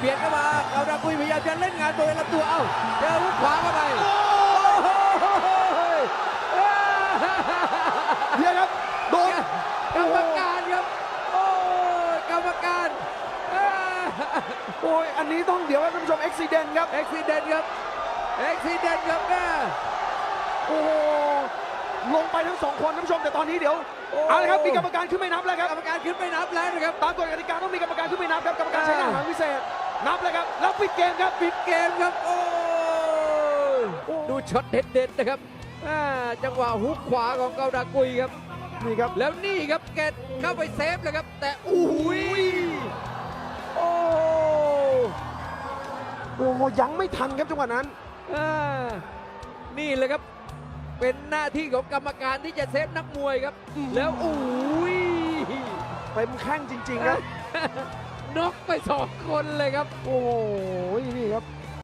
เบียดเข้ามาเกาดากุยพยายามจะเล่นงานตัวเองลำตัวเอ้าเจอหุกขวาเข้าไปโอ้โหเดี๋ยวครับโดนกรรมการครับโอ้ยกรรมการโอ้ยอันนี้ต้องเดี๋ยวครับท่านผู้ชมอุบิเหตุครับเอ็กซิเดนครับเอ็กซิเดนครับแม่โอ้โหลงไปทั้งสองคนท่านผู้ชมแต่ตอนนี้เดี๋ยวโอ้เอาละครับมีกรรมการขึ้นไม่นับแล้วครับกรรมการขึ้นไม่นับแล้วนะครับตามกฎกติกาต้องมีกรรมการขึ้นไม่นับครับกรรมการอ่าใช้หน้าหางพิเศษ นับแล้วครับแล้วปิดเกมครับปิดเกมครับโอ้ยโอ้ดูช็อตเด็ดๆนะครับอ่าจังหวะฮุกขวาของเกาดากุยครับนี่ครับแล้วนี่ครับแกเข้าไปเซฟเลยครับ แต่อุ้ยโอ้โอ้โหยังไม่ทันครับจังหวะนั้นอ่านี่เลยครับ เป็นหน้าที่ของกรรมการที่จะเซฟนักมวยครับอืมแล้วอุ้ยเต็มแข้งจริง ๆ ครับ น็อกไปสองคนเลยครับ โอ้